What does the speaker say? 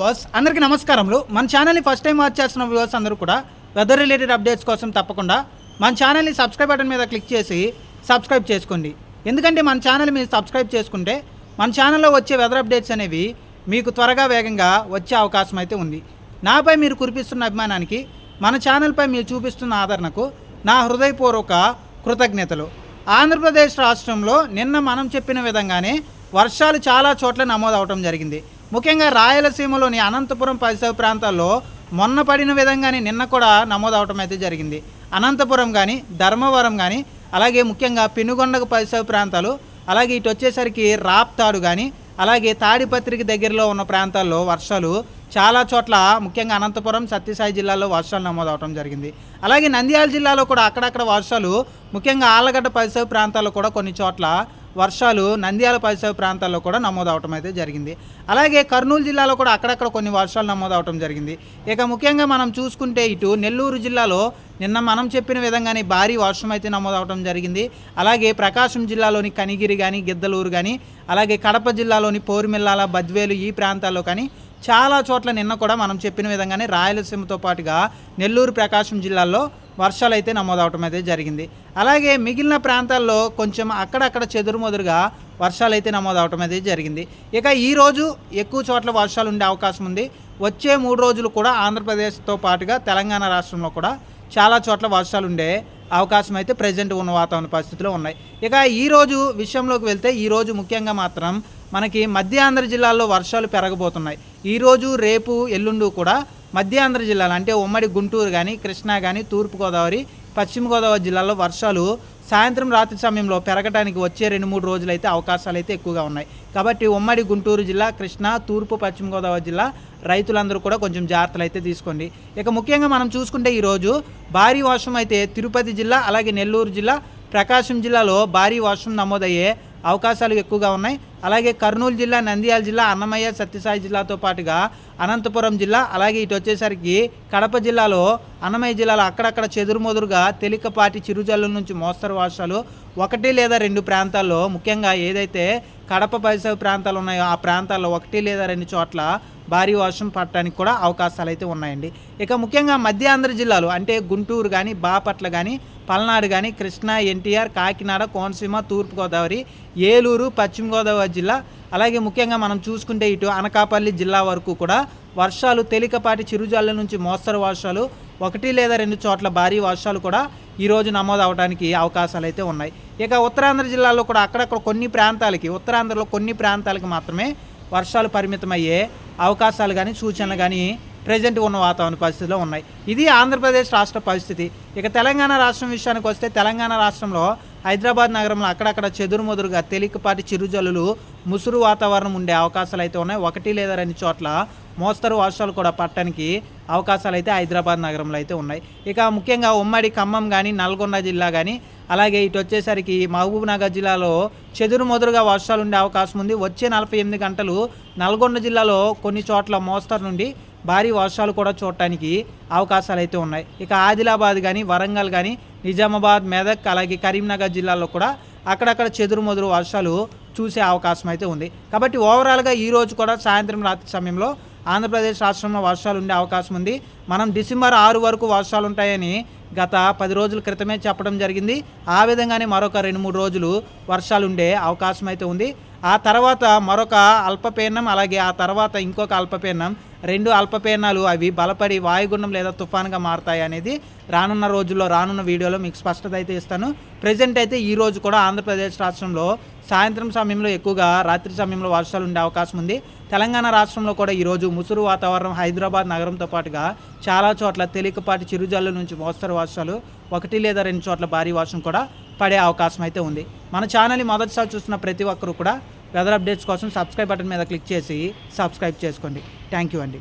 Viewers అందరికీ నమస్కారములు. మన ఛానల్ని ఫస్ట్ టైం వాచ్ చేస్తున్న వ్యూవర్స్ అందరూ కూడా వెదర్ రిలేటెడ్ అప్డేట్స్ కోసం తప్పకుండా మన ఛానల్ని సబ్స్క్రైబ్ బటన్ మీద క్లిక్ చేసి సబ్స్క్రైబ్ చేసుకోండి. ఎందుకంటే మన ఛానల్ మీరు సబ్స్క్రైబ్ చేసుకుంటే మన ఛానల్లో వచ్చే వెదర్ అప్డేట్స్ అనేవి మీకు త్వరగా వేగంగా వచ్చే అవకాశం అయితే ఉంది. నాపై మీరు కురిపిస్తున్న అభిమానానికి మన ఛానల్పై మీరు చూపిస్తున్న ఆదరణకు నా హృదయపూర్వక కృతజ్ఞతలు. ఆంధ్రప్రదేశ్ రాష్ట్రంలో నిన్న మనం చెప్పిన విధంగానే వర్షాలు చాలా చోట్ల నమోదవటం జరిగింది. ముఖ్యంగా రాయలసీమలోని అనంతపురం పరిసర ప్రాంతాల్లో మొన్న పడిన విధంగానే నిన్న కూడా నమోదవటం అయితే జరిగింది. అనంతపురం కానీ ధర్మవరం కానీ అలాగే ముఖ్యంగా పెనుగొండకు పరిసర ప్రాంతాలు అలాగే ఇటు వచ్చేసరికి రాప్తాడు కానీ అలాగే తాడిపత్రికి దగ్గరలో ఉన్న ప్రాంతాల్లో వర్షాలు చాలా చోట్ల ముఖ్యంగా అనంతపురం సత్యసాయి జిల్లాలో వర్షాలు నమోదవటం జరిగింది. అలాగే నంద్యాల జిల్లాలో కూడా అక్కడక్కడ వర్షాలు ముఖ్యంగా ఆలగడ్డ పరిసర ప్రాంతాల్లో కూడా కొన్ని చోట్ల వర్షాలు నంద్యాల పరిసర ప్రాంతాల్లో కూడా నమోదవటం అయితే జరిగింది. అలాగే కర్నూలు జిల్లాలో కూడా అక్కడక్కడ కొన్ని వర్షాలు నమోదవటం జరిగింది. ఇక ముఖ్యంగా మనం చూసుకుంటే ఇటు నెల్లూరు జిల్లాలో నిన్న మనం చెప్పిన విధంగానే భారీ వర్షం అయితే నమోదవటం జరిగింది. అలాగే ప్రకాశం జిల్లాలోని కనిగిరి కానీ గిద్దలూరు కానీ అలాగే కడప జిల్లాలోని పోరుమిల్లాల బద్వేలు ఈ ప్రాంతాల్లో కానీ చాలా చోట్ల నిన్న కూడా మనం చెప్పిన విధంగానే రాయలసీమతో పాటుగా నెల్లూరు ప్రకాశం జిల్లాల్లో వర్షాలు అయితే నమోదవటం అయితే జరిగింది. అలాగే మిగిలిన ప్రాంతాల్లో కొంచెం అక్కడక్కడ చెదురుమదురుగా వర్షాలు అయితే నమోదవటం అయితే జరిగింది. ఇక ఈరోజు ఎక్కువ చోట్ల వర్షాలు ఉండే అవకాశం ఉంది. వచ్చే మూడు రోజులు కూడా ఆంధ్రప్రదేశ్తో పాటుగా తెలంగాణ రాష్ట్రంలో కూడా చాలా చోట్ల వర్షాలు ఉండే అవకాశం అయితే ప్రజెంట్ ఉన్న వాతావరణ పరిస్థితులు ఉన్నాయి. ఇక ఈరోజు విషయంలోకి వెళ్తే ఈరోజు ముఖ్యంగా మాత్రం మనకి మధ్యాంధ్ర జిల్లాల్లో వర్షాలు పెరగబోతున్నాయి. ఈరోజు రేపు ఎల్లుండు కూడా మధ్యాంధ్ర జిల్లాలు అంటే ఉమ్మడి గుంటూరు కానీ కృష్ణా కానీ తూర్పుగోదావరి పశ్చిమ గోదావరి జిల్లాలో వర్షాలు సాయంత్రం రాత్రి సమయంలో పెరగడానికి వచ్చే రెండు మూడు రోజులు అయితే అవకాశాలు అయితే ఎక్కువగా ఉన్నాయి. కాబట్టి ఉమ్మడి గుంటూరు జిల్లా కృష్ణా తూర్పు పశ్చిమ గోదావరి జిల్లా రైతులందరూ కూడా కొంచెం జాగ్రత్తలు అయితే తీసుకోండి. ఇక ముఖ్యంగా మనం చూసుకుంటే ఈరోజు భారీ వర్షం అయితే తిరుపతి జిల్లా అలాగే నెల్లూరు జిల్లా ప్రకాశం జిల్లాలో భారీ వర్షం నమోదయ్యే అవకాశాలు ఎక్కువగా ఉన్నాయి. అలాగే కర్నూలు జిల్లా నంద్యాల జిల్లా అన్నమయ్య సత్యసాయి జిల్లాతో పాటుగా అనంతపురం జిల్లా అలాగే ఇటు వచ్చేసరికి కడప జిల్లాలో అన్నమయ్య జిల్లాలో అక్కడక్కడ చెదురుమొదురుగా తేలికపాటి చిరుజల్లు నుంచి మోస్తరు వర్షాలు ఒకటి లేదా రెండు ప్రాంతాల్లో ముఖ్యంగా ఏదైతే కడప పరిసర ప్రాంతాలు ఉన్నాయో ఆ ప్రాంతాల్లో ఒకటి లేదా రెండు చోట్ల భారీ వర్షం పడటానికి కూడా అవకాశాలు అయితే ఉన్నాయండి. ఇక ముఖ్యంగా మధ్యాంధ్ర జిల్లాలు అంటే గుంటూరు కానీ బాపట్ల కానీ పల్నాడు కానీ కృష్ణా ఎన్టీఆర్ కాకినాడ కోనసీమ తూర్పుగోదావరి ఏలూరు పశ్చిమ గోదావరి జిల్లా అలాగే ముఖ్యంగా మనం చూసుకుంటే ఇటు అనకాపల్లి జిల్లా వరకు కూడా వర్షాలు తేలికపాటి చిరుజల్ల నుంచి మోస్తరు వర్షాలు ఒకటి లేదా రెండు చోట్ల భారీ వర్షాలు కూడా ఈరోజు నమోదు అవడానికి అవకాశాలు అయితే ఉన్నాయి. ఇక ఉత్తరాంధ్ర జిల్లాలో కూడా అక్కడక్కడ కొన్ని ప్రాంతాలకి ఉత్తరాంధ్రలో కొన్ని ప్రాంతాలకి మాత్రమే వర్షాలు పరిమితమయ్యే అవకాశాలు కానీ సూచనలు కానీ ప్రజెంట్ ఉన్న వాతావరణ పరిస్థితిలో ఉన్నాయి. ఇది ఆంధ్రప్రదేశ్ రాష్ట్ర పరిస్థితి. ఇక తెలంగాణ రాష్ట్రం విషయానికి వస్తే తెలంగాణ రాష్ట్రంలో హైదరాబాద్ నగరంలో అక్కడక్కడ చెదురుమదురుగా తేలికపాటి చిరుజల్లులు ముసురు వాతావరణం ఉండే అవకాశాలు అయితే ఉన్నాయి. ఒకటి లేదా రెండు చోట్ల మోస్తరు వర్షాలు కూడా పట్టడానికి అవకాశాలు అయితే హైదరాబాద్ నగరంలో అయితే ఉన్నాయి. ఇక ముఖ్యంగా ఉమ్మడి ఖమ్మం కానీ నల్గొండ జిల్లా కానీ అలాగే ఇటు వచ్చేసరికి మహబూబ్నగర్ జిల్లాలో చెదురుమదురుగా వర్షాలు ఉండే అవకాశం ఉంది. వచ్చే నలభై ఎనిమిది గంటలు నల్గొండ జిల్లాలో కొన్ని చోట్ల మోస్తరు నుండి భారీ వర్షాలు కూడా చూడటానికి అవకాశాలు అయితే ఉన్నాయి. ఇక ఆదిలాబాద్ కానీ వరంగల్ కానీ నిజామాబాద్ మెదక్ అలాగే కరీంనగర్ జిల్లాలో కూడా అక్కడక్కడ చెదురుమదురు వర్షాలు చూసే అవకాశం అయితే ఉంది. కాబట్టి ఓవరాల్గా ఈ రోజు కూడా సాయంత్రం రాత్రి సమయంలో ఆంధ్రప్రదేశ్ రాష్ట్రంలో వర్షాలు ఉండే అవకాశం ఉంది. మనం డిసెంబర్ ఆరు వరకు వర్షాలు ఉంటాయని గత పది రోజుల క్రితమే చెప్పడం జరిగింది. ఆ విధంగానే మరొక రెండు మూడు రోజులు వర్షాలు ఉండే అవకాశం అయితే ఉంది. ఆ తర్వాత మరొక అల్పపీడనం అలాగే ఆ తర్వాత ఇంకొక అల్పపీడనం. రెండు అల్పపీడనాలు అవి బలపడి వాయుగుండం లేదా తుఫాన్గా మారతాయి అనేది రానున్న రోజుల్లో రానున్న వీడియోలో మీకు స్పష్టత అయితే ఇస్తాను. ప్రజెంట్ అయితే ఈ రోజు కూడా ఆంధ్రప్రదేశ్ రాష్ట్రంలో సాయంత్రం సమయంలో ఎక్కువగా రాత్రి సమయంలో వర్షాలు ఉండే అవకాశం ఉంది. తెలంగాణ రాష్ట్రంలో కూడా ఈరోజు ముసురు వాతావరణం హైదరాబాద్ నగరంతో పాటుగా చాలా చోట్ల తేలికపాటి చిరుజల్లు నుంచి మోస్తరు వర్షాలు ఒకటి లేదా రెండు చోట్ల భారీ వర్షం కూడా పడే అవకాశం అయితే ఉంది. మన ఛానల్ని మొదటిసారి చూస్తున్న ప్రతి ఒక్కరు కూడా వెదర్ అప్డేట్స్ కోసం సబ్స్క్రైబ్ బటన్ మీద క్లిక్ చేసి సబ్స్క్రైబ్ చేసుకోండి. థ్యాంక్ యూ అండి.